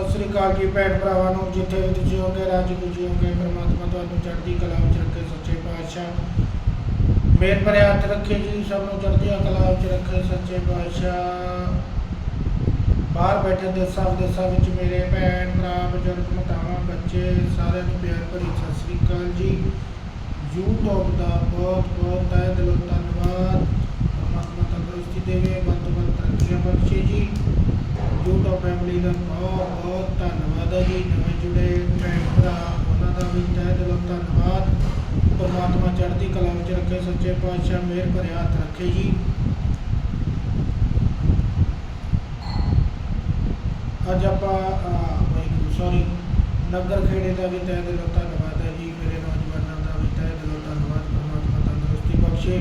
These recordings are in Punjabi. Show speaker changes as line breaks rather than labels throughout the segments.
ਸਤਿ ਸ੍ਰੀ ਅਕਾਲ ਜੀ ਭੈਣ ਭਰਾਵਾਂ ਨੂੰ, ਜਿੱਥੇ ਵੀ ਤੁਸੀਂ ਹੋਗੇ, ਰਾਜੀ ਖੁਸ਼ੀ ਹੋਗੇ, ਪ੍ਰਮਾਤਮਾ ਤੁਹਾਨੂੰ ਚੜ੍ਹਦੀ ਕਲਾ ਵਿੱਚ ਰੱਖੇ, ਸੱਚੇ ਪਾਤਸ਼ਾਹ। ਮੇਰ ਭਰੇ ਹੱਥ ਰੱਖੇ ਜੀ, ਸਭ ਨੂੰ ਚੜ੍ਹਦੀ ਕਲਾ ਵਿੱਚ ਰੱਖੇ, ਸੱਚੇ ਪਾਤਸ਼ਾਹ। ਬਾਹਰ ਬੈਠੇ ਦੇਸਾਂ ਵਿਦੇਸਾਂ ਵਿੱਚ ਮੇਰੇ ਭੈਣ ਭਰਾ, ਬਜ਼ੁਰਗ, ਮਾਤਾਵਾਂ, ਬੱਚੇ, ਸਾਰਿਆਂ ਨੂੰ ਪਿਆਰ ਭਰੀ ਸਤਿ ਸ੍ਰੀ ਅਕਾਲ ਜੀ। YouTube ਦਾ ਬਹੁਤ ਬਹੁਤ ਤਹਿ ਦਿਲੋਂ ਧੰਨਵਾਦ। ਪਰਮਾਤਮਾ ਤੰਦਰੁਸਤੀ ਦੇਵੇ ਬੰਦ ਬੰਦ ਤਰੱਕੀਆਂ ਬਖਸ਼ੇ ਜੀ। YouTube ਫੈਮਿਲੀ ਦਾ ਬਹੁਤ ਬਹੁਤ ਧੰਨਵਾਦ ਹੈ ਜੀ, ਨਵੇਂ ਜੁੜੇ ਭੈਣ ਭਰਾ, ਉਹਨਾਂ ਦਾ ਵੀ ਤਹਿ ਦਿਲੋਂ ਧੰਨਵਾਦ। ਪਰਮਾਤਮਾ ਚੜ੍ਹਦੀ ਕਲਾ ਵਿੱਚ ਰੱਖੇ, ਸੱਚੇ ਪਾਤਸ਼ਾਹ ਮਿਹਰ ਭਰੇ ਹੱਥ ਰੱਖੇ ਜੀ। ਅੱਜ ਆਪਾਂ ਸੌਰੀ ਨਗਰ ਖੇੜੇ ਦਾ ਵੀ ਤਹਿ ਦਿਲੋਂ ਧੰਨਵਾਦ ਹੈ ਜੀ, ਮੇਰੇ ਨੌਜਵਾਨਾਂ ਦਾ ਵੀ ਤਹਿ ਦਿਲੋਂ ਧੰਨਵਾਦ, ਪਰਮਾਤਮਾ ਤੰਦਰੁਸਤੀ ਬਖਸ਼ੇ,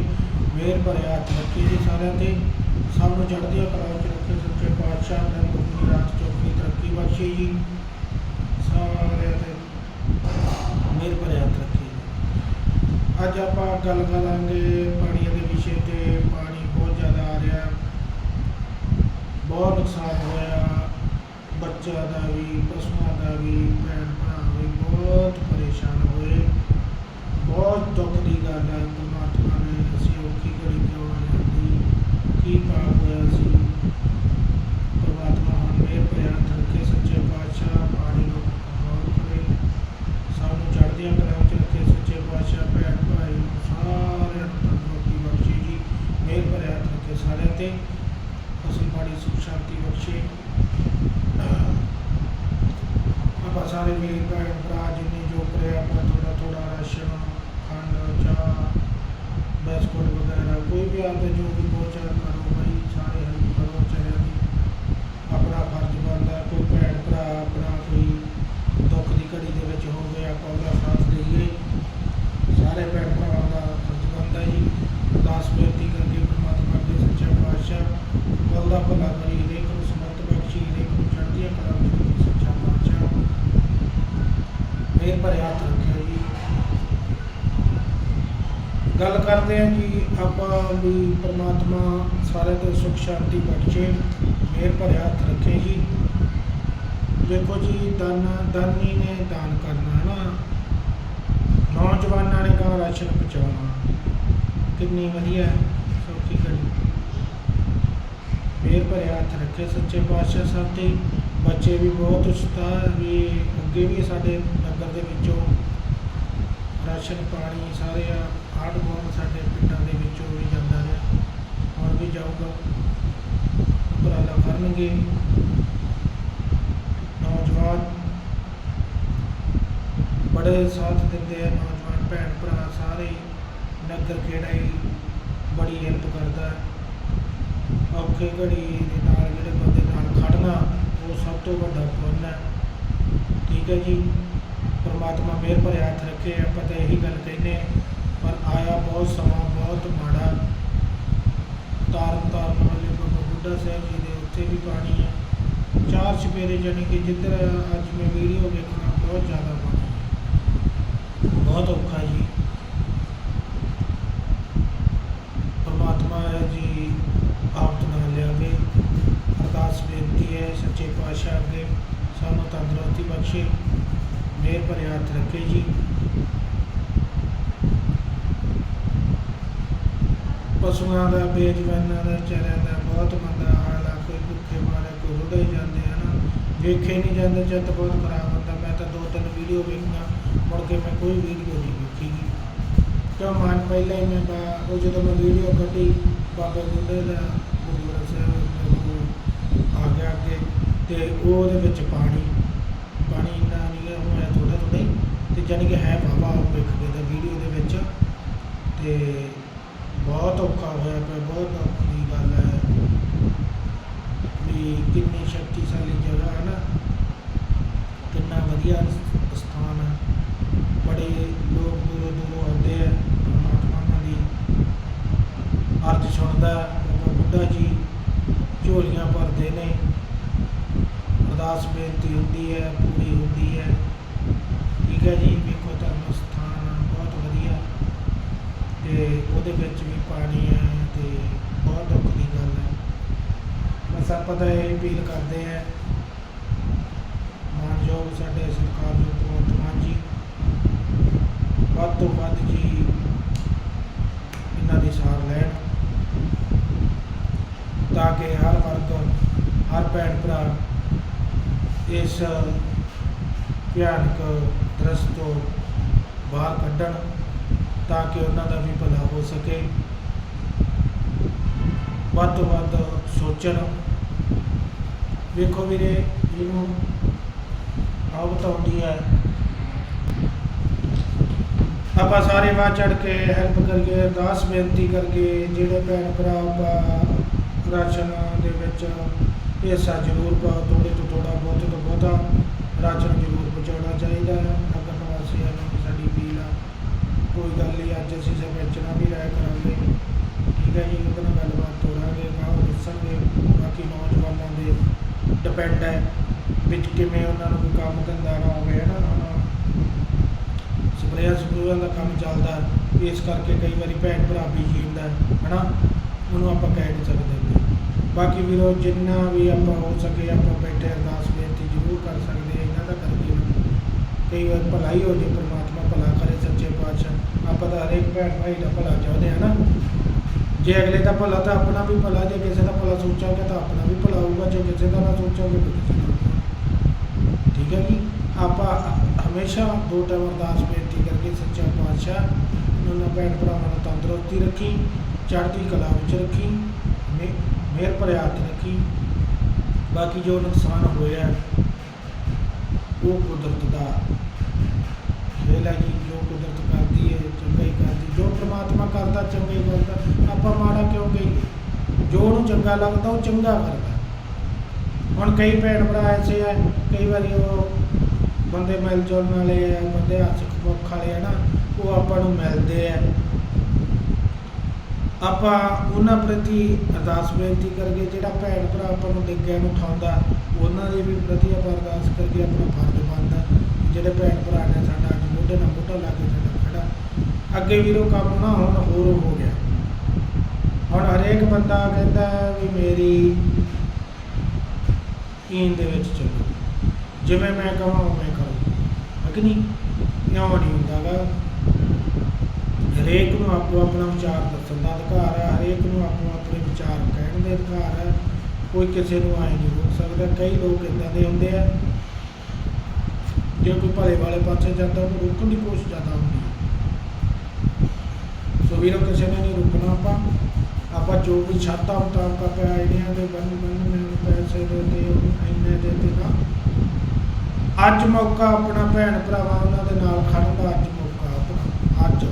ਮਿਹਰ ਭਰੇ ਹੱਥ ਰੱਖੇ ਜੀ ਸਾਰਿਆਂ ਤੇ। ਸਭ ਨੂੰ ਚੜ੍ਹਦੀ ਕਲਾ ਚ ਰੱਖੇ ਸੱਚੇ ਪਾਤਸ਼ਾਹ ਨੇ ਦੁਨੀਆ ਰਾਤ ਚੌਕੀ ਤਰੱਕੀ ਬਖਸ਼ੀ ਜੀ। ਸਾਰਿਆਂ ਤੇ ਮਿਹਰ ਭਰੇ ਹੱਥ ਅੱਜ ਆਪਾਂ ਗੱਲ ਕਰਾਂਗੇ ਪਾਣੀ ਦੇ ਵਿਸ਼ੇ ਤੇ। ਪਾਣੀ ਬਹੁਤ ਜ਼ਿਆਦਾ ਆ ਰਿਹਾ। ਬਹੁਤ ਨੁਕਸਾਨ ਹੋਇਆ। ਬੱਚਿਆਂ ਦਾ ਵੀ, ਪਸ਼ੂਆਂ ਦਾ ਵੀ ਭੈਣ ਭਰਾ ਵੀ ਬਹੁਤ ਪਰੇਸ਼ਾਨ ਹੋਏ। ਬਹੁਤ ਦੁੱਖ ਦੀ ਗੱਲ ਹੈ ਪਰਮਾਤਮਾ ਨੇ ਅਸੀਂ ਔਖੀ ਘੜੀ ਕਿਉਂ ਲਿਆਂਦੀ ਕੀ ਪਾਪ ਹੋਇਆ ਸੀ ਪਰਮਾਤਮਾ ਹਮ ਮੇਰ ਪਿਆਰ ਰੱਖੇ ਸੱਚੇ ਪਾਤਸ਼ਾਹ ਪਾਣੀ ਨੂੰ ਕੰਟਰੋਲ ਕਰੇ ਸਭ ਨੂੰ ਚੜ੍ਹਦੀਆਂ ਕਲਾ ਵਿੱਚ ਰੱਖੇ ਸੱਚੇ ਪਾਤਸ਼ਾਹ ਭੈਣ ਭਾਈ ਨੂੰ ਸਾਰਿਆਂ ਨੂੰ ਤੰਦਰੁਸਤੀ ਬਖਸ਼ੇ ਜੀ ਮੇਰ ਭਰਿਆ ਹੱਥ ਰੱਖੇ ਸਾਰਿਆਂ ਤੇ ਫਸਲ ਬਾੜੀ ਸੁਖ ਸ਼ਾਂਤੀ ਬਖਸ਼ੇ ਆਪਾਂ ਸਾਰੇ ਵੀਰ ਭੈਣ ਭਰਾ ਜਿੰਨੇ ਜੋ ਕਰੇ ਆਪਾਂ ਥੋੜਾ ਥੋੜਾ ਰਾਸ਼ਨ ਖੰਡ ਚਾਹ ਬਿਸਕੁਟ ਵਗੈਰਾ ਕੋਈ ਵੀ ਆਪਦੇ ਜੋ ਵੀ ਪਹੁੰਚਾ ਕਰੋ ਭਾਈ ਸਾਰੇ ਹੈਲਪ ਕਰੋ ਵਿਚਾਰਿਆਂ ਦੀ ਆਪਣਾ ਫਰਜ਼ ਬਣਦਾ ਹੈ। ਕੋਈ ਭੈਣ ਭਰਾ ਆਪਣਾ ਕੋਈ ਦੁੱਖ ਦੀ ਘੜੀ ਦੇ ਵਿੱਚ ਹੋਵੇ ਆਪਾਂ ਉਹਦਾ ਸਾਥ ਦੇਈਏ ਸਾਰੇ ਭੈਣ ਭਰਾਵਾਂ ਦਾ ਫਰਜ਼ ਬਣਦਾ ਜੀ ਅਰਦਾਸ ਬੇਨਤੀ ਕਰਕੇ ਪ੍ਰਮਾਤਮਾ ਅੱਗੇ ਸੱਚਾ ਪਾਤਸ਼ਾਹ ਵੱਲ ਦਾ ਭਲਾ ਕਰੀ ਹਰੇਕ ਨੂੰ ਸਮਰਥ ਬਖਸ਼ੀ ਹਰੇਕ ਨੂੰ ਚੜ੍ਹਦੀਆਂ ਕਲਾ ਵਿੱਚ ਰੱਖੀ ਸੱਚਾ ਪਾਤਸ਼ਾਹ ਮੇਰ ਭਰੇ ਹੱਥ ਰੱਖਿਓ ਜੀ। ਗੱਲ ਕਰਦੇ ਹਾਂ ਜੀ ਆਪਾਂ ਵੀ ਪ੍ਰਮਾਤਮਾ ਸਾਰੇ ਤੇ ਸੁਖ ਸ਼ਾਂਤੀ ਬਖਸ਼ੇ ਮੇਰ ਭਰੇ ਹੱਥ ਰੱਖੇ ਜੀ। ਦੇਖੋ ਜੀ ਦਾਨ ਦਾਨੀ ਨੇ ਦਾਨ ਕਰਨਾ ਹੈ ਨਾ। ਨੌਜਵਾਨਾਂ ਨੇ ਕਾ ਰਾਸ਼ਨ ਪਹੁੰਚਾਉਣਾ। ਕਿੰਨੀ ਵਧੀਆ ਹੈ, ਸੌਖੀ ਘੜੀ। ਮੇਰ ਭਰੇ ਹੱਥ ਰੱਖੇ ਸੱਚੇ ਪਾਤਸ਼ਾਹ ਸਾਹਿਬ ਤੇ ਬੱਚੇ ਵੀ ਬਹੁਤ ਉਤਸ਼ਾਹ ਵੀ ਅੱਗੇ ਵੀ ਸਾਡੇ ਨਗਰ ਦੇ ਵਿੱਚੋਂ ਰਾਸ਼ਨ, ਪਾਣੀ ਸਾਰੇ ਆੜ ਗੁਆਂਢ ਸਾਡੇ ਪਿੰਡਾਂ ਦੇ ਵਿੱਚੋਂ ਵੀ ਜਾਂਦਾ ਰਿਹਾ। ਹੋਰ ਵੀ ਜਾਊਗਾ। ਉਪਰਾਲਾ ਕਰਨਗੇ। ਨੌਜਵਾਨ ਬੜੇ ਸਾਥ ਦਿੰਦੇ ਆ ਨੌਜਵਾਨ ਭੈਣ ਭਰਾ ਸਾਰੇ। ਹੀ। ਨਗਰ ਖੇੜਾ ਹੀ ਬੜੀ ਹੈਲਪ ਕਰਦਾ। ਔਖੇ ਘੜੀ ਦੇ ਨਾਲ ਜਿਹੜੇ ਬੰਦੇ ਨਾਲ ਖੜਨਾ, ਉਹ ਸਭ ਤੋਂ ਵੱਡਾ ਪੁੰਨ ਹੈ। ਠੀਕ ਹੈ ਜੀ। ਪਰਮਾਤਮਾ ਮਿਹਰ ਭਰੇ ਹੱਥ ਰੱਖੇ, ਆਪਾਂ ਤਾਂ ਇਹੀ ਗੱਲ ਕਹਿੰਦੇ ਹਾਂ। ਪਰ ਆਇਆ ਬਹੁਤ ਸਮਾਂ, ਬਹੁਤ ਮਾੜਾ। ਤਾਰਨ ਤਾਰਨ ਵਾਲੇ ਬਾਬਾ ਬੁੱਢਾ ਸਾਹਿਬ ਜੀ ਦੇ ਉੱਥੇ ਵੀ ਪਾਣੀ ਹੈ ਚਾਰ ਚਪੇਰੇ ਜਾਨੀ ਕਿ ਜਿੱਧਰ ਅੱਜ ਮੈਂ ਵੀਡੀਓ ਦੇਖਣਾ ਬਹੁਤ ਜ਼ਿਆਦਾ ਪਾਣੀ ਬਹੁਤ ਔਖਾ ਜੀ ਪਰਮਾਤਮਾ ਹੈ ਜੀ ਆਪ ਨਾ ਲਿਆਵੇ ਅਰਦਾਸ ਬੇਨਤੀ ਹੈ ਸੱਚੇ ਪਾਤਸ਼ਾਹ ਅੱਗੇ ਸਾਨੂੰ ਤੰਦਰੁਸਤੀ ਬਖਸ਼ੇ ਮਿਹਰ ਭਰੇ ਹੱਥ ਰੱਖੇ ਜੀ। ਪਸ਼ੂਆਂ ਦਾ, ਬੇਜਵਾਨਾਂ ਦਾ ਵਿਚਾਰਿਆਂ ਦਾ ਬਹੁਤ ਮੰਦਾ ਹਾਲ ਆ। ਕੋਈ ਭੁੱਖੇ ਮਾਰੇ ਕੋਈ ਰੁੜੇ ਜਾਂਦੇ ਹਨ ਵੇਖੇ ਨਹੀਂ ਜਾਂਦੇ, ਚਿੱਤ ਬਹੁਤ ਖਰਾਬ ਹੁੰਦਾ। ਮੈਂ ਤਾਂ ਦੋ ਤਿੰਨ ਵੀਡੀਓ ਵੇਖਦਾ। ਮੁੜ ਕੇ ਮੈਂ ਕੋਈ ਵੀਡੀਓ ਨਹੀਂ ਵੇਖੀ ਗੀ ਕਿਉਂ? ਮਨ ਪਹਿਲਾਂ ਹੀ ਮੈਂ ਉਹ ਜਦੋਂ ਮੈਂ ਵੀਡੀਓ ਕੱਢੀ, ਬਾਬੇ ਬੁੱਢੇ ਦਾ ਗੁਰਦੁਆਰਾ ਸਾਹਿਬ ਆ ਗਿਆ ਅੱਗੇ। ਤੇ ਉਹਦੇ ਵਿੱਚ ਪਾਣੀ। ਪਾਣੀ ਇੰਨਾ ਨਹੀਂ ਹੋਇਆ ਥੋੜਾ ਥੋੜਾ ਤੇ ਜਾਨੀ ਕਿ ਹੈ ਬਾਬਾ ਉਹ ਵੇਖ ਕੇ ਦਾ ਵੀਡੀਓ ਦੇ ਵਿੱਚ ਤੇ ਬਹੁਤ ਔਖਾ ਹੋਇਆ ਪਿਆ, ਬਹੁਤ ਔਖੀ ਗੱਲ ਹੈ ਵੀ ਕਿੰਨੀ ਸ਼ਕਤੀਸ਼ਾਲੀ ਜਗ੍ਹਾ ਹੈ ਨਾ। ਕਿੰਨਾ ਵਧੀਆ ਸਥਾਨ ਹੈ। ਬੜੇ ਲੋਕ ਦੂਰੋਂ ਦੂਰੋਂ ਆਉਂਦੇ ਆ, ਪਰਮਾਤਮਾ ਦੀ ਅਰਜ਼ ਸੁਣਦਾ ਬੁੱਢਾ ਜੀ ਝੋਲੀਆਂ ਭਰਦੇ ਨੇ। ਅਰਦਾਸ ਬੇਨਤੀ ਹੁੰਦੀ ਹੈ ਪੂਰੀ ਹੁੰਦੀ ਹੈ ਠੀਕ ਹੈ ਜੀ ਵੇਖੋ ਧਰਮ ਸਥਾਨ ਆ, ਬਹੁਤ ਵਧੀਆ ਤੇ ਉਹਦੇ ਵਿੱਚ ਵੀ ਪਾਣੀ ਹੈ ਤੇ ਬਹੁਤ ਦੁੱਖ ਦੀ ਗੱਲ ਹੈ ਬਸ ਮਾਨਯੋਗ ਸਾਡੇ ਸਰਕਾਰਯੋਗ ਭਗਵੰਤ ਮਾਨ ਜੀ। ਵੱਧ ਤੋਂ ਵੱਧ ਜੀ ਇਹਨਾਂ ਦੀ ਸਾਰ ਲੈਣ। ਤਾਂ ਕਿ ਹਰ ਵਰਗ, ਹਰ ਭੈਣ ਭਰਾ ਇਸ ਭਿਆਨਕ ਦਰਸ ਤੋਂ ਬਾਹਰ ਕੱਢਣ ਤਾਂ ਕਿ ਉਹਨਾਂ ਦਾ ਵੀ ਭਲਾ ਹੋ ਸਕੇ ਵੱਧ ਤੋਂ ਵੱਧ ਸੋਚਣ ਵੇਖੋ ਵੀਰੇ ਜਿਹਨੂੰ ਆਉਤ ਆਉਂਦੀ ਹੈ। ਆਪਾਂ ਸਾਰੇ ਬਾਅਦ ਚੜ ਕੇ ਹੈਲਪ ਕਰੀਏ, ਅਰਦਾਸ ਬੇਨਤੀ ਕਰਕੇ ਜਿਹੜੇ ਭੈਣ ਭਰਾ ਆਪਾਂ ਰਾਸ਼ਨ ਦੇ ਵਿੱਚ ਹਿੱਸਾ ਜ਼ਰੂਰ ਪਾਓ ਥੋੜੇ ਤੋਂ ਥੋੜਾ ਬਹੁਤ ਤੋਂ ਬਹੁਤਾ ਰਾਸ਼ਨ ਜ਼ਰੂਰ ਪਹੁੰਚਾਉਣਾ ਚਾਹੀਦਾ ਹੈ। ਨਗਰ ਨਿਵਾਸੀਆਂ ਨੂੰ ਸਾਡੀ ਅਪੀਲ ਆ। ਕੋਈ ਗੱਲ ਨਹੀਂ, ਅੱਜ ਅਸੀਂ ਸਰਪੰਚਣਾ ਵੀ ਰਾਇ ਕਰਾਂਗੇ। ਠੀਕ ਹੈ ਜੀ ਉਹਦੇ ਨਾਲ ਗੱਲਬਾਤ ਤੋਰਾਂਗੇ ਗਾਹ ਦੱਸਣਗੇ ਬਾਕੀ ਨੌਜਵਾਨਾਂ ਦੇ ਡਿਪੈਂਡ ਹੈ ਵਿੱਚ ਕਿਵੇਂ ਉਹਨਾਂ ਨੂੰ ਕੋਈ ਕੰਮ ਧੰਦਾ ਨਾ ਹੋਵੇ, ਹੈ ਨਾ? ਹੁਣ ਸਪਰੇਅਰ ਦਾ ਕੰਮ ਚੱਲਦਾ ਇਸ ਕਰਕੇ ਕਈ ਵਾਰੀ ਭੈਣ ਭਰਾ ਬਿਜ਼ੀ ਹੁੰਦਾ ਹੈ ਹਨਾ ਉਹਨੂੰ ਆਪਾਂ ਕਹਿ ਨਹੀਂ ਸਕਦੇ ਹੁੰਦੇ। ਬਾਕੀ ਵੀਰੋ, ਜਿੰਨਾ ਵੀ ਆਪਾਂ ਹੋ ਸਕੇ ਆਪਾਂ ਬੈਠੇ ਅਰਦਾਸ ਬੇਨਤੀ ਜ਼ਰੂਰ ਕਰ ਸਕਦੇ ਇਹਨਾਂ ਦਾ ਕਰਕੇ ਕਈ ਵਾਰ ਭਲਾਈ ਹੋ ਜੇ, ਪਰਮਾਤਮਾ ਭਲਾ ਕਰੇ, ਸੱਚੇ ਪਾਤਸ਼ਾਹ। ਆਪਾਂ ਤਾਂ ਹਰੇਕ ਭੈਣ ਭਾਈ ਦਾ ਭਲਾ ਚਾਹੁੰਦੇ ਹਾਂ ਨਾ? ਜੇ ਅਗਲੇ ਦਾ ਭਲਾ ਤਾਂ ਆਪਣਾ ਵੀ ਭਲਾ ਜੇ ਕਿਸੇ ਦਾ ਭਲਾ ਸੋਚਾਂਗੇ ਤਾਂ ਆਪਣਾ ਵੀ ਭਲਾ ਹੋਊਗਾ ਜੇ ਕਿਸੇ ਦਾ ਨਾ ਸੋਚਾਂਗੇ ਤਾਂ ਕਿਸੇ ਦਾ ਹੋਊਗਾ। ਠੀਕ ਹੈ ਜੀ? ਆਪਾਂ ਹਮੇਸ਼ਾ ਦੋ ਟਾਈਮ ਅਰਦਾਸ ਬੇਨਤੀ ਕਰਕੇ ਸੱਚਾ ਪਾਤਸ਼ਾਹ ਉਹਨਾਂ ਭੈਣ ਭਰਾਵਾਂ ਨੂੰ ਤੰਦਰੁਸਤੀ ਰੱਖੀ ਚੜ੍ਹਦੀ ਕਲਾ ਵਿੱਚ ਰੱਖੀ ਮੇ- ਮਿਹਰ ਭਰਿਆ ਹੱਥ ਰੱਖੀ। ਬਾਕੀ ਜੋ ਨੁਕਸਾਨ ਹੋਇਆ ਹੈ, ਉਹ ਕੁਦਰਤ ਦਾ ਖੇਲ ਹੈ ਜੀ ਜੋ ਕੁਦਰਤ ਕਰਦੀ ਹੈ ਚੰਗਾ ਹੀ ਕਰਦੀ ਜੋ ਪ੍ਰਮਾਤਮਾ ਕਰਦਾ ਚੰਗਾ ਹੀ ਕਰਦਾ। ਆਪਾਂ ਮਾੜਾ ਕਿਉਂ ਕਹੀਏ? ਜੋ ਉਹਨੂੰ ਚੰਗਾ ਲੱਗਦਾ, ਉਹ ਚੰਗਾ ਕਰਦਾ। ਹੁਣ ਕਈ ਭੈਣ ਭਰਾ ਐਸੇ ਆ, ਕਈ ਵਾਰੀ ਉਹ ਬੰਦੇ ਮਿਲ ਜੁਲਣ ਵਾਲੇ ਆ, ਬੰਦੇ ਹੱਸ ਮੁੱਖ ਵਾਲੇ ਆ ਨਾ, ਉਹ ਆਪਾਂ ਨੂੰ ਮਿਲਦੇ ਆ। ਆਪਾਂ ਉਹਨਾਂ ਪ੍ਰਤੀ ਅਰਦਾਸ ਬੇਨਤੀ ਕਰਕੇ ਜਿਹੜਾ ਭੈਣ ਭਰਾ ਆਪਾਂ ਨੂੰ ਡਿੱਗਿਆ ਨੂੰ ਉਠਾਉਂਦਾ, ਉਹਨਾਂ ਦੇ ਵੀ ਪ੍ਰਤੀ ਆਪਾਂ ਅਰਦਾਸ ਕਰਕੇ ਆਪਣਾ ਫਰਜ਼ ਬਣਦਾ ਜਿਹੜੇ ਭੈਣ ਭਰਾ ਨੇ ਸਾਡਾ ਅੱਜ ਮੋਢੇ ਨਾਲ ਮੋਢਾ ਲਾ ਕੇ ਸਾਡਾ ਖੜਾ। ਅੱਗੇ ਵੀਰੋ, ਕੰਮ ਨਾ ਹੁਣ ਹੋਰ ਹੋ ਗਿਆ। ਹੁਣ ਹਰੇਕ ਬੰਦਾ ਕਹਿੰਦਾ ਵੀ ਮੇਰੀ ਈਨ ਦੇ ਵਿੱਚ ਚੱਲੋ। ਜਿਵੇਂ ਮੈਂ ਕਹਾਂ, ਉਵੇਂ ਕਰੋ। ਹੈ ਨਹੀਂ ਇਉਂ ਨਹੀਂ ਹੁੰਦਾ ਗਾ ਹਰੇਕ ਨੂੰ ਆਪੋ ਆਪਣਾ ਵਿਚਾਰ ਦੱਸਣ ਦਾ ਅਧਿਕਾਰ ਹੈ, ਹਰੇਕ ਨੂੰ ਆਪੋ ਆਪਣੇ ਵਿਚਾਰ ਕਹਿਣ ਦੇ ਅਧਿਕਾਰ ਹੈ। ਕੋਈ ਕਿਸੇ ਨੂੰ ਆਏ ਨਹੀਂ ਰੋਕ ਸਕਦਾ। ਕਈ ਲੋਕ ਇਦਾਂ ਦੇ ਹੁੰਦੇ ਆ। ਜੇ ਕੋਈ ਭਲੇ ਵਾਲੇ ਪਾਸੇ ਜਾਂਦਾ, ਉਹਨੂੰ ਰੋਕਣ ਦੀ ਕੋਸ਼ਿਸ਼ ਜ਼ਿਆਦਾ ਹੁੰਦੀ ਸੋ ਵੀਰੋ, ਕਿਸੇ ਨੇ ਨਹੀਂ ਰੁਕਣਾ ਆਪਾਂ। ਆਪਾਂ ਜੋ ਵੀ ਛਾਤਾ ਮੁਤਾਬਕ ਆਪਾਂ ਆਈਡੀਆਂ ਦੇ ਬੰਨ ਬੰਨ ਨੂੰ, ਪੈਸੇ ਦੇ ਤੇ ਇੰਨੇ ਦੇ ਤੇ। ਨਾ ਅੱਜ ਮੌਕਾ ਆਪਣਾ ਭੈਣ ਭਰਾਵਾਂ ਉਹਨਾਂ ਦੇ ਨਾਲ ਖੜਨ ਦਾ ਅੱਜ ਮੌਕਾ ਆਪਣਾ, ਅੱਜ।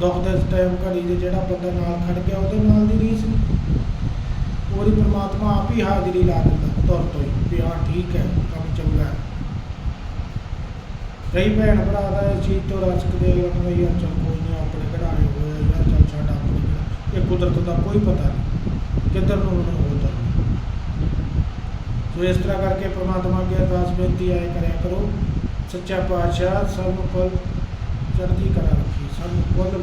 ਦੁੱਖ ਦੇ ਟਾਈਮ ਘੜੀ ਦੇ ਜਿਹੜਾ ਬੰਦਾ ਨਾਲ ਖੜ ਗਿਆ, ਉਹਦੇ ਨਾਲ ਦੀ ਰੀਸ ਨਹੀਂ। ਉਹਦੀ ਪ੍ਰਮਾਤਮਾ ਆਪ ਹੀ ਹਾਜ਼ਰੀ ਲਾ ਦਿੰਦਾ, ਤੁਰ ਤੋਂ ਹੀ, ਵੀ ਹਾਂ, ਠੀਕ ਹੈ, ਕੰਮ ਚੰਗਾ ਹੈ। ਕਈ ਭੈਣ ਭਰਾ ਦਾ ਇਸ ਚੀਜ਼ ਤੋਂ ਰਸਕਦੇ ਉਹਨਾਂ ਯਾਰ ਚੱਲ ਕੋਈ ਨਹੀਂ, ਆਪਣੇ ਕਢਾਏ ਹੋਏ ਆ, ਯਾਰ ਚੱਲ ਛੱਡ ਆਪਣੇ ਕਢਾ- ਇਹ ਕੁਦਰਤ ਦਾ ਕੋਈ ਪਤਾ ਨਹੀਂ ਕਿੱਧਰ ਨੂੰ ਉਹਨੂੰ ਉਧਰ ਸੋ ਇਸ ਤਰ੍ਹਾਂ ਕਰਕੇ ਪ੍ਰਮਾਤਮਾ ਅੱਗੇ ਅਰਦਾਸ ਬੇਨਤੀ ਆਏ ਕਰਿਆ ਕਰੋ, ਸੱਚਾ ਪਾਤਸ਼ਾਹ ਸਭ ਨੂੰ ਫਲ ਚੜ੍ਹਦੀ ਕਲਾ ਰੱਖੀ, ਸਭ ਨੂੰ ਫੁੱਲ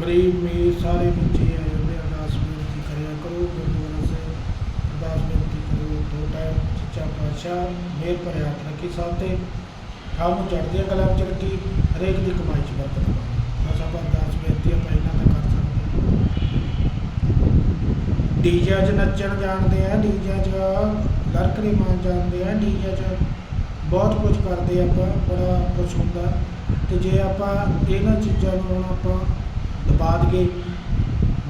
ਗਰੀਬ ਮੀਰ ਸਾਰੇ ਬੱਚੇ ਆਏ ਉਹਦੇ ਅਰਦਾਸ ਬੇਨਤੀ ਕਰਿਆ ਕਰੋ, ਗੁਰਦੁਆਰਾ ਸੇ ਅਰਦਾਸ ਬੇਨਤੀ ਕਰੋ ਦੋ ਟਾਈਮ ਸੱਚਾ ਪਾਤਸ਼ਾਹ ਮੇਰ ਭਰਿਆ ਹੱਥ ਰੱਖੀ ਸਭ ਤੇ ਖਾਮ ਨੂੰ ਚੜ੍ਹਦੀਆਂ ਕਲਾ ਚ ਰੱਖੀ, ਹਰੇਕ ਦੀ ਕਮਾਈ ਚ ਬਰਕਤ ਪਾਵੇ ਬਸ ਆਪਾਂ ਅਰਦਾਸ ਬੇਨਤੀ ਆਪਾਂ ਇਹਨਾਂ ਦਾ ਕਰ ਸਕਦੇ ਡੀਜੇ 'ਚ ਨੱਚਣ ਜਾਣਦੇ ਆ, ਡੀਜੇ 'ਚ ਲੜਕਰੀ ਮਾਨ ਜਾਣਦੇ ਆ, ਡੀਜੇ 'ਚ ਬਹੁਤ ਕੁਝ ਕਰਦੇ ਆਪਾਂ, ਬੜਾ ਕੁਝ ਹੁੰਦਾ। ਤੇ ਜੇ ਆਪਾਂ ਇਹਨਾਂ ਚੀਜ਼ਾਂ ਨੂੰ ਹੁਣ ਆਪਾਂ ਦਬਾ ਦਈਏ,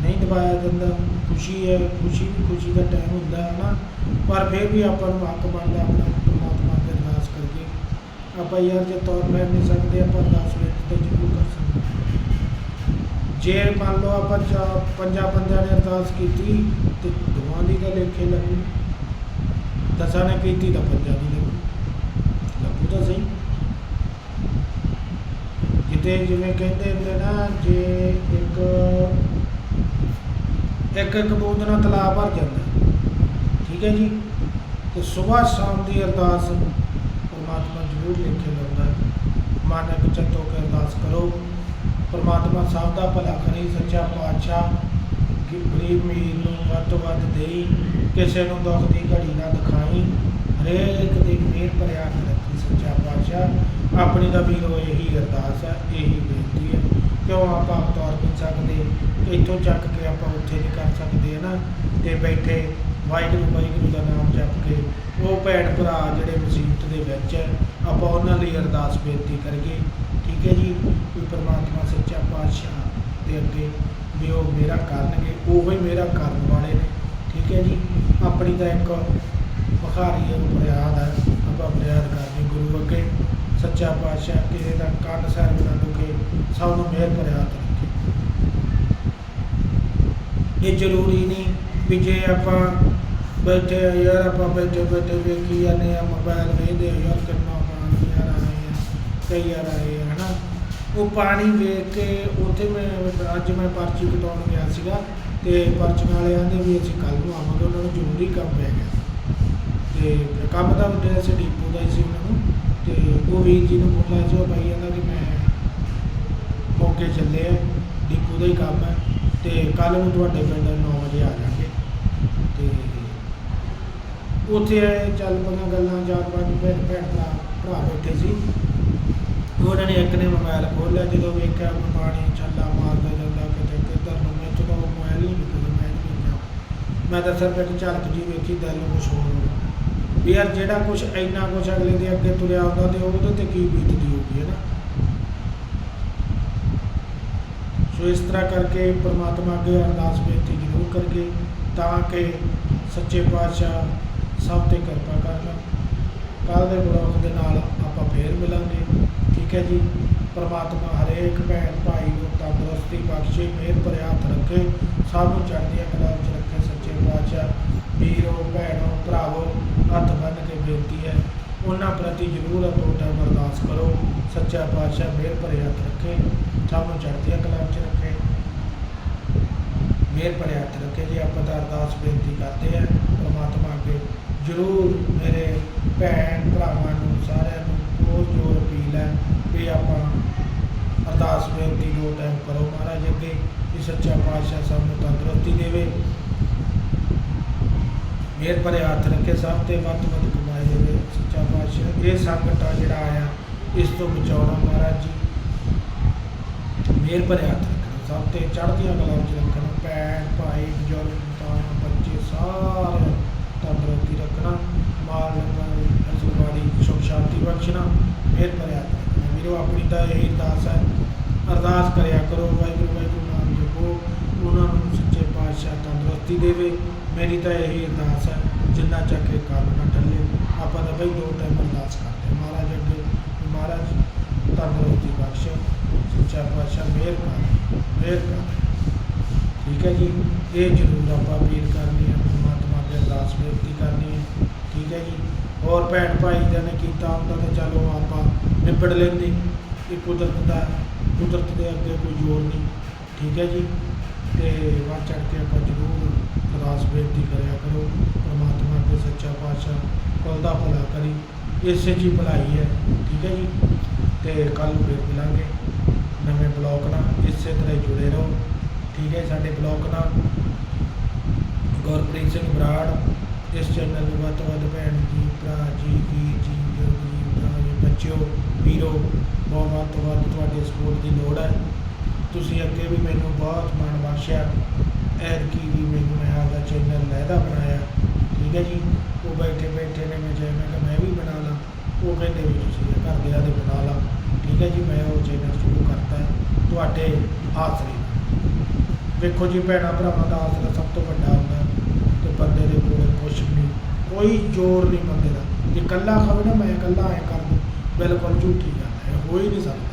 ਨਹੀਂ ਦਬਾਇਆ ਜਾਂਦਾ, ਖੁਸ਼ੀ ਹੈ, ਖੁਸ਼ੀ ਵੀ ਖੁਸ਼ੀ ਦਾ ਟਾਈਮ ਹੁੰਦਾ ਹੈ ਨਾ। ਪਰ ਫਿਰ ਵੀ ਆਪਾਂ ਨੂੰ ਹੱਕ ਬਣਦਾ ਆਪਣਾ ਪਰਮਾਤਮਾ ਅੱਗੇ ਅਰਦਾਸ ਕਰਕੇ। ਆਪਾਂ ਯਾਰ ਜੇ ਤੌਰ ਬੈਠ ਨਹੀਂ ਸਕਦੇ, ਆਪਾਂ ਅਰਦਾਸ ਵਿੱਚ ਤੇ ਜ਼ਰੂਰ ਕਰ ਜੇ ਮੰਨ ਲਓ ਆਪਾਂ ਚਾ- ਪੰਜਾਂ ਬੰਦਿਆਂ ਨੇ ਅਰਦਾਸ ਕੀਤੀ ਤੇ ਦੋਵਾਂ ਦੀ ਤਾਂ ਲੇਖੇ ਲੱਗੂ। ਦਸਾਂ ਨੇ ਕੀਤੀ ਤਾਂ ਪੰਜਾਂ ਦੀ ਲੱਗੂ। ਲੱਗੂ ਤਾਂ ਸਹੀ। ਕਿਤੇ ਜਿਵੇਂ ਕਹਿੰਦੇ ਹੁੰਦੇ ਨਾ, ਜੇ ਇੱਕ ਇੱਕ ਇੱਕ ਬੂੰਦ ਨਾਲ ਤਲਾਬ ਭਰ ਜਾਂਦਾ। ਠੀਕ ਹੈ ਜੀ? ਤੇ ਸਵੇਰ ਸ਼ਾਮ ਦੀ ਅਰਦਾਸ ਪਰਮਾਤਮਾ ਜ਼ਰੂਰ ਲਿਖੇ ਲਾਉਂਦਾ। ਹੈ। ਮਨ ਇੱਕ ਚਿੱਤ ਹੋ ਕੇ ਅਰਦਾਸ ਕਰੋ। ਪਰਮਾਤਮਾ ਸਭ ਦਾ ਭਲਾ ਕਰੇ, ਸੱਚਾ ਪਾਤਸ਼ਾਹ ਕਿ ਗਰੀਬ ਮੀਰ ਨੂੰ ਵੱਧ ਤੋਂ ਵੱਧ ਦੇਈ, ਕਿਸੇ ਨੂੰ ਦੁੱਖ ਦੀ ਘੜੀ ਨਾ ਦਿਖਾਈ, ਹਰੇਕ ਦੀ ਮਿਹਰ ਭਰਿਆ ਰੱਖੀ ਸੱਚਾ ਪਾਤਸ਼ਾਹ। ਆਪਣੀ ਦਾ ਵੀਰੋ ਇਹੀ ਅਰਦਾਸ ਹੈ, ਇਹੀ ਬੇਨਤੀ ਹੈ। ਕਿਉਂ ਆਪਾਂ ਤੌਰ ਨਹੀਂ ਸਕਦੇ? ਇੱਥੋਂ ਚੱਕ ਕੇ ਆਪਾਂ ਉੱਥੇ ਨਹੀਂ ਕਰ ਸਕਦੇ ਨਾ ਤੇ ਬੈਠੇ ਵਾਹਿਗੁਰੂ ਵਾਹਿਗੁਰੂ ਦਾ ਨਾਮ ਜਪ ਕੇ ਉਹ ਭੈਣ ਭਰਾ ਜਿਹੜੇ ਮੁਸੀਬਤ ਦੇ ਵਿੱਚ ਹੈ, ਆਪਾਂ ਉਹਨਾਂ ਲਈ ਅਰਦਾਸ ਬੇਨਤੀ ਕਰੀਏ। ਠੀਕ ਹੈ ਜੀ, ਵੀ ਪ੍ਰਮਾਤਮਾ ਸੱਚਾ ਪਾਤਸ਼ਾਹ ਦੇ ਅੱਗੇ ਵੀ ਉਹ ਮੇਰਾ ਕਰਨਗੇ ਉਹ ਹੀ ਮੇਰਾ ਕਰਨ ਵਾਲੇ ਨੇ, ਠੀਕ ਹੈ ਜੀ। ਆਪਣੀ ਤਾਂ ਇੱਕ ਬਖਾਰੀ ਫਰਿਆਦ ਹੈ, ਆਪਾਂ ਫਰਿਆਦ ਕਰਨੀ ਗੁਰੂ ਅੱਗੇ। ਸੱਚਾ ਪਾਤਸ਼ਾਹ ਕਿਸੇ ਦਾ ਕੰਨ ਸਰ ਵੀ ਦੁਖੇ, ਸਭ ਨੂੰ ਮਿਹਰ ਭਰਿਆ ਰੱਖੇ। ਇਹ ਜ਼ਰੂਰੀ ਨਹੀਂ ਵੀ ਜੇ ਆਪਾਂ ਬੈਠੇ ਯਾਰ ਆਪਾਂ ਬੈਠੇ ਬੈਠੇ ਵੇਖੀ ਜਾਂਦੇ ਆ ਮੋਬਾਈਲ ਵੇਖਦੇ ਆ ਯਾਰ ਕਿੰਨਾ ਪਾਣੀ ਯਾਰ ਆਏ ਆ ਕਈ ਯਾਰ ਆਏ ਆ। ਉਹ ਪਾਣੀ ਵੇਖ ਕੇ ਉੱਥੇ ਮੈਂ ਅੱਜ ਮੈਂ ਪਰਚੀ ਕਟਾਉਣ ਗਿਆ ਸੀਗਾ ਤੇ ਪਰਚੀਆਂ ਵਾਲੇ ਆਂਦੇ ਵੀ ਅਸੀਂ ਕੱਲ ਨੂੰ ਆਵਾਂਗੇ, ਉਹਨਾਂ ਨੂੰ ਜ਼ਰੂਰੀ ਕੰਮ ਪੈ ਗਿਆ। ਤੇ ਕੰਮ ਦਾ ਉੱਤੇ ਅਸੀਂ ਡੀਪੂ ਦਾ ਹੀ ਸੀ ਉਹਨਾਂ ਨੂੰ, ਤੇ ਉਹ ਵੀਰ ਜੀ ਨੂੰ ਬੋਲਿਆ ਸੀ, ਉਹ ਭਾਈ ਕਹਿੰਦਾ ਕਿ ਮੈਂ ਮੌਕੇ ਚੱਲੇ ਆ, ਡੀਪੂ ਦਾ ਹੀ ਕੰਮ ਹੈ ਤੇ ਕੱਲ ਨੂੰ ਤੁਹਾਡੇ ਪਿੰਡ 9 ਵਜੇ ਆ ਜਾਾਂਗੇ ਤੇ ਉੱਥੇ ਚੱਲ ਪਈਆਂ ਗੱਲਾਂ ਚਾਰ ਪੰਜ ਭੈਣ ਭੈਣ ਭਰਾ ਭਰਾ ਬੈਠੇ ਸੀ। ਉਹਨਾਂ ਨੇ ਇੱਕ ਨੇ ਮੋਬਾਈਲ ਖੋਲ੍ਹਿਆ ਜਦੋਂ ਵੇਖਿਆ ਪਾਣੀ ਛੱਲਾ ਮਾਰਦਾ ਜਾਂਦਾ ਕਿਤੇ ਕਿੱਧਰ ਨੂੰ ਮੈਂ ਚਲੋ ਮੋਬਾਈਲ ਨਹੀਂ ਕਿਤੇ ਮੈਂ ਨਹੀਂ ਮੈਂ ਤਾਂ ਸਿਰਫ ਇੱਕ ਝਲਕ ਜੀ ਵੇਖੀ, ਦਿਲ ਕੁਛ ਹੋਰ। ਹੋ ਗਿਆ ਯਾਰ ਜਿਹੜਾ ਕੁਛ ਇੰਨਾ ਕੁਛ ਅਗਲੇ ਦੇ ਅੱਗੇ ਤੁਰਿਆ ਹੁੰਦਾ ਤੇ ਉਹਦੇ ਤੇ ਕੀ ਬੀਤਦੀ ਹੋਊਗੀ, ਹੈ ਨਾ? ਸੋ ਇਸ ਤਰ੍ਹਾਂ ਕਰਕੇ ਪ੍ਰਮਾਤਮਾ ਅੱਗੇ ਅਰਦਾਸ ਬੇਨਤੀ ਜ਼ਰੂਰ ਕਰਕੇ ਤਾਂ ਕਿ ਸੱਚੇ ਪਾਤਸ਼ਾਹ ਸਭ ਤੇ ਕਿਰਪਾ ਕਰਨ। ਕੱਲ ਦੇ ਬਲੌਗ ਦੇ ਨਾਲ ਆਪਾਂ ਫੇਰ ਮਿਲਾਂਗੇ। ਠੀਕ ਹੈ ਜੀ। ਪਰਮਾਤਮਾ ਹਰੇਕ ਭੈਣ ਭਾਈ ਨੂੰ ਤੰਦਰੁਸਤੀ ਬਖਸ਼ੇ, ਮਿਹਰ ਭਰਿਆ ਹੱਥ ਰੱਖੇ, ਸਭ ਨੂੰ ਚੜ੍ਹਦੀਆਂ ਕਲਾ ਵਿੱਚ ਰੱਖੇ ਸੱਚੇ ਪਾਤਸ਼ਾਹ। ਵੀਰੋ, ਭੈਣੋ, ਭਰਾਵੋ, ਹੱਥ ਬੰਨ੍ਹ ਕੇ ਬੇਨਤੀ ਹੈ, ਉਹਨਾਂ ਪ੍ਰਤੀ ਜ਼ਰੂਰ ਦੋ ਟਾਈਮ ਅਰਦਾਸ ਕਰੋ। ਸੱਚਾ ਪਾਤਸ਼ਾਹ, ਮਿਹਰ ਭਰੇ ਹੱਥ ਰੱਖੇ, ਸਭ ਨੂੰ ਚੜ੍ਹਦੀਆਂ ਕਲਾ ਵਿੱਚ ਰੱਖੇ। ਮਿਹਰ ਭਰੇ ਹੱਥ ਰੱਖੇ ਜੀ, ਆਪਾਂ ਤਾਂ ਅਰਦਾਸ ਬੇਨਤੀ ਕਰਦੇ ਹਾਂ, ਪਰਮਾਤਮਾ ਅੱਗੇ ਜ਼ਰੂਰ ਮੇਰੇ ਭੈਣ ਭਰਾਵਾਂ ਨੂੰ ਸਾਰਿਆਂ ਨੂੰ ਬਹੁਤ ਜ਼ੋਰ ਅਪੀਲ ਹੈ। ਵੀ ਆਪਾਂ ਅਰਦਾਸ ਬੇਨਤੀ ਦੋ ਟਾਈਮ ਕਰੋ ਮਹਾਰਾਜ ਅੱਗੇ ਕਿ ਸੱਚਾ ਪਾਤਸ਼ਾਹ ਸਭ ਨੂੰ ਤੰਦਰੁਸਤੀ ਦੇਵੇ। ਮੇਰ ਭਰੇ ਹੱਥ ਰੱਖੇ, ਸਭ ਤੇ ਵੱਧ ਤੋਂ ਵੱਧ ਕਮਾਈ ਦੇਵੇ ਸੱਚਾ ਪਾਤਸ਼ਾਹ। ਇਹ ਸੰਕਟ ਆ ਜਿਹੜਾ ਆਇਆ, ਇਸ ਤੋਂ ਬਚਾਉਣਾ ਮਹਾਰਾਜ ਜੀ। ਮੇਰ ਭਰੇ ਹੱਥ ਰੱਖਣਾ, ਸਭ ਤੇ ਚੜ੍ਹਦੀਆਂ ਕਲਾ ਵਿੱਚ ਰੱਖਣਾ, ਭੈਣ ਭਾਈ, ਬਜ਼ੁਰਗ ਤਾਂ ਬੱਚੇ ਸਾਰੇ ਤੰਦਰੁਸਤੀ ਰੱਖਣਾ, ਮਾਲ ਲੰਗਾਰੀ ਅਸਲਵਾੜੀ ਸੁਖ ਸ਼ਾਂਤੀ ਬਖਸ਼ਣਾ ਮੇਰ ਭਰੇ ਹੱਥ ਰੱਖਣਾ ਆਪਣੀ ਤਾਂ ਇਹੀ ਅਰਦਾਸ ਹੈ, ਅਰਦਾਸ ਕਰਿਆ ਕਰੋ, ਵਾਹਿਗੁਰੂ ਵਾਹਿਗੁਰੂ ਨਾਮ ਜਪੋ, ਉਹਨਾਂ ਨੂੰ ਸੱਚੇ ਪਾਤਸ਼ਾਹ ਤੰਦਰੁਸਤੀ ਦੇਵੇ। ਮੇਰੀ ਤਾਂ ਇਹੀ ਅਰਦਾਸ ਹੈ, ਜਿੰਨਾ ਚੱਕ ਕੇ ਕੰਮ ਨਾ ਟੱਲੇ, ਆਪਾਂ ਤਾਂ ਬਈ ਦੋ ਟਾਈਮ ਅਰਦਾਸ ਕਰਦੇ ਮਹਾਰਾਜ ਅੱਗੇ ਵੀ ਮਹਾਰਾਜ ਤੰਦਰੁਸਤੀ ਬਖਸ਼ੇ, ਸੱਚਾ ਪਾਤਸ਼ਾਹ ਮਿਹਰ ਕਰ ਮਿਹਰ ਕਰ। ਠੀਕ ਹੈ ਜੀ, ਇਹ ਜ਼ਰੂਰ ਆਪਾਂ ਅਪੀਲ ਕਰਨੀ ਹੈ, ਪਰਮਾਤਮਾ ਅੱਗੇ ਅਰਦਾਸ ਬੇਨਤੀ ਕਰਨੀ ਹੈ। ਠੀਕ ਹੈ ਜੀ, ਹੋਰ ਭੈਣ ਭਾਈ ਦਾ ਨੇ ਕੀਤਾ ਹੁੰਦਾ ਤਾਂ ਚਲੋ ਆਪਾਂ ਨਿਬੜ ਲੈਂਦੇ। ਇਹ ਕੁਦਰਤ ਦਾ, ਕੁਦਰਤ ਦੇ ਅੱਗੇ ਕੋਈ ਜ਼ੋਰ ਨਹੀਂ। ਠੀਕ ਹੈ ਜੀ? ਤੇ ਵੱਧ ਚੜ ਕੇ ਆਪਾਂ ਜ਼ਰੂਰ ਅਰਦਾਸ ਬੇਨਤੀ ਕਰਿਆ ਕਰੋ। ਪਰਮਾਤਮਾ ਅੱਗੇ ਸੱਚਾ ਪਾਤਸ਼ਾਹ ਕੁਲ ਦਾ ਭਲਾ ਕਰੀ। ਇਸੇ 'ਚ ਹੀ ਭਲਾਈ ਹੈ। ਠੀਕ ਹੈ ਜੀ? ਤੇ ਕੱਲ ਨੂੰ ਫਿਰ ਮਿਲਾਂਗੇ। ਨਵੇਂ ਬਲੌਗ ਨਾਲ ਇਸੇ ਤਰ੍ਹਾਂ ਹੀ ਜੁੜੇ ਰਹੋ। ਠੀਕ ਹੈ ਸਾਡੇ ਬਲੌਗ ਨਾਲ ਗੁਰਪ੍ਰੀਤ ਸਿੰਘ ਬਰਾੜ। ਇਸ ਚੈਨਲ ਨੂੰ ਵੱਧ ਤੋਂ ਵੱਧ ਭੈਣ ਜੀ, ਭਰਾ ਜੀ, ਵੀਰ ਜੀ ਬਜ਼ੁਰਗ ਜੀ ਜੀ ਬੱਚਿਓ, ਵੀਰੋ ਬਹੁਤ ਵੱਧ ਤੋਂ ਵੱਧ ਤੁਹਾਡੇ ਸਪੋਰਟ ਦੀ ਲੋੜ ਹੈ। ਤੁਸੀਂ ਅੱਗੇ ਵੀ ਮੈਨੂੰ ਬਹੁਤ ਮਾਣ ਬਖਸ਼ਿਆ। ਐਤਕੀ ਵੀ ਮੈਨੂੰ ਮੈਂ ਆਪਦਾ ਚੈਨਲ ਲਹਿਦਾ ਬਣਾਇਆ। ਠੀਕ ਹੈ ਜੀ? ਉਹ ਬੈਠੇ ਬੈਠੇ ਨੇ, ਮੈਂ ਜੇ ਮੈਂ ਕਿਹਾ ਮੈਂ ਵੀ ਬਣਾ ਲਾਂ। ਉਹ ਕਹਿੰਦੇ ਵੀ ਤੁਸੀਂ ਇਹ ਘਰ ਦੇ ਆਦੇ ਬਣਾ ਲਾ। ਠੀਕ ਹੈ ਜੀ? ਮੈਂ ਉਹ ਚੈਨਲ ਸ਼ੁਰੂ ਕਰਤਾ ਤੁਹਾਡੇ ਆਸਰੇ ਨਾਲ। ਵੇਖੋ ਜੀ ਭੈਣਾਂ, ਭਰਾਵਾਂ ਦਾ ਆਸਰਾ ਸਭ ਤੋਂ ਵੱਡਾ ਹੁੰਦਾ ਹੈ। ਤੇ ਬੰਦੇ ਦੇ ਕੋਲ ਕੁਛ ਨਹੀਂ। ਕੋਈ ਜ਼ੋਰ ਨਹੀਂ ਬੰਦੇ ਦਾ। ਜੇ ਇਕੱਲਾ ਖਾਵੇ ਨਾ, ਮੈਂ ਇਕੱਲਾ ਐ ਕਰ ਦੂੰ ਬਿਲਕੁਲ ਝੂਠੀ ਗੱਲ ਹੈ ਹੋ ਹੀ ਨਹੀਂ ਸਕਦਾ।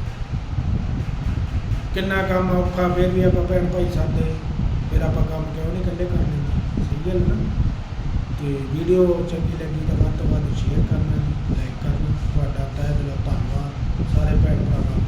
ਕਿੰਨਾ ਕੰਮ ਔਖਾ, ਫਿਰ ਵੀ ਆਪਾਂ ਭੈਣ ਭਾਈ ਸਾਡੇ, ਫਿਰ ਆਪਾਂ ਕੰਮ ਕਿਉਂ ਨਹੀਂ ਇਕੱਲੇ ਕਰ ਲੈਂਦੇ ਸਹੀ ਗੱਲ ਨਾ? ਤੇ ਵੀਡੀਓ ਚੰਗੀ ਲੱਗੀ ਤਾਂ ਵੱਧ ਤੋਂ ਵੱਧ ਸ਼ੇਅਰ ਕਰਨਾ ਲਾਈਕ ਕਰਨਾ। ਤੁਹਾਡਾ ਤਹਿ ਦਿਲੋਂ ਧੰਨਵਾਦ। ਸਾਰੇ ਭੈਣ ਭਰਾਵਾਂ